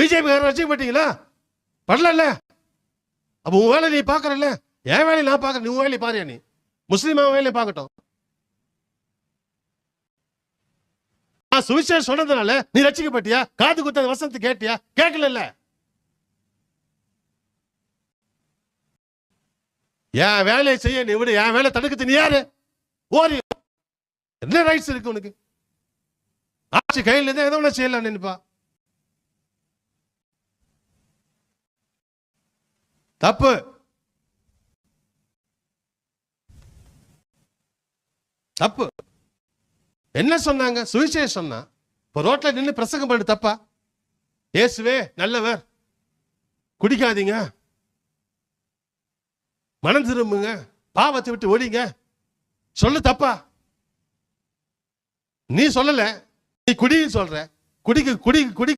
BJP ரசிக்கப்பட்டீங்களா பண்ணல அப்ப உன் வேலை நீ பார்க்குறல்ல? என் வேலையை நான் பாக்குறேன் நீ உன் வேலையை பாரு நீ. முஸ்லீமா வேலையை பார்க்கட்டும். நான் சுவிசேஷம் சொன்னதுனால நீ ரசிக்கப்பட்டியா? காது குத்த வசனத்தை கேட்டியா? கேட்கல என் வேலையை செய்ய நீ விடு. என் வேலை தடுக்கிறது நீ யாரு? ஓரி. என்ன ரைட்ஸ் இருக்கு உனக்கு? ஆட்சி கையில் இருந்தா எதோ செய்யலாம் நினைப்பா. தப்பு. தப்பு. என்ன சொன்னாங்க? சுவிசேஷம் சொன்னா? இப்போ ரோட்ல நின்று பிரசங்கம் பண்ணு தப்பா? இயேசுவே நல்லவர். குடிக்காதீங்க. மனம் திரும்புங்க. பாவத்தை விட்டு ஓடிங்க. சொல்லு தப்பா? நீ சொல்லல. நீ குடின்னு சொல்ற. குடிக்க குடி குடி